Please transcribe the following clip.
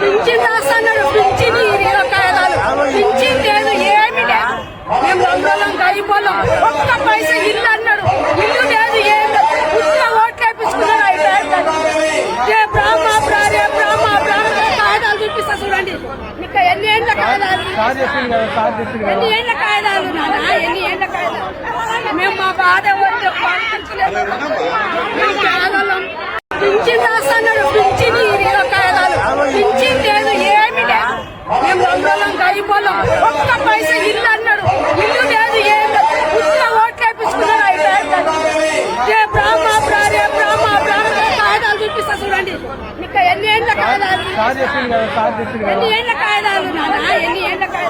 Pension రాస్తాడు pension ఇరవై కాయదాలు pension లేదు ఏమి లేదు. మేము రంగులం గడిపోలేం. ఒక్క పైసా ఇల్లు అన్నాడు. ఇల్లు లేదు ఏం లేదు. ఓట్లు వేపించుకున్నాడు అయిపోయాడు రే బ్రాహ్మ బ్రా రే బ్రాహ్మ బ్రాహ్మ కాయదాలు చూపిస్తా చూడండి. ఇంకా ఎన్ని ఏండ్ల కాయదాలు ఎన్ని మేము మా బాధ వద్దు ఇంకా ఎన్ని చెప్పింది కదా ఎన్ని కాగితాలు నాన్న ఎన్ని ఏళ్ళ కాగితాలు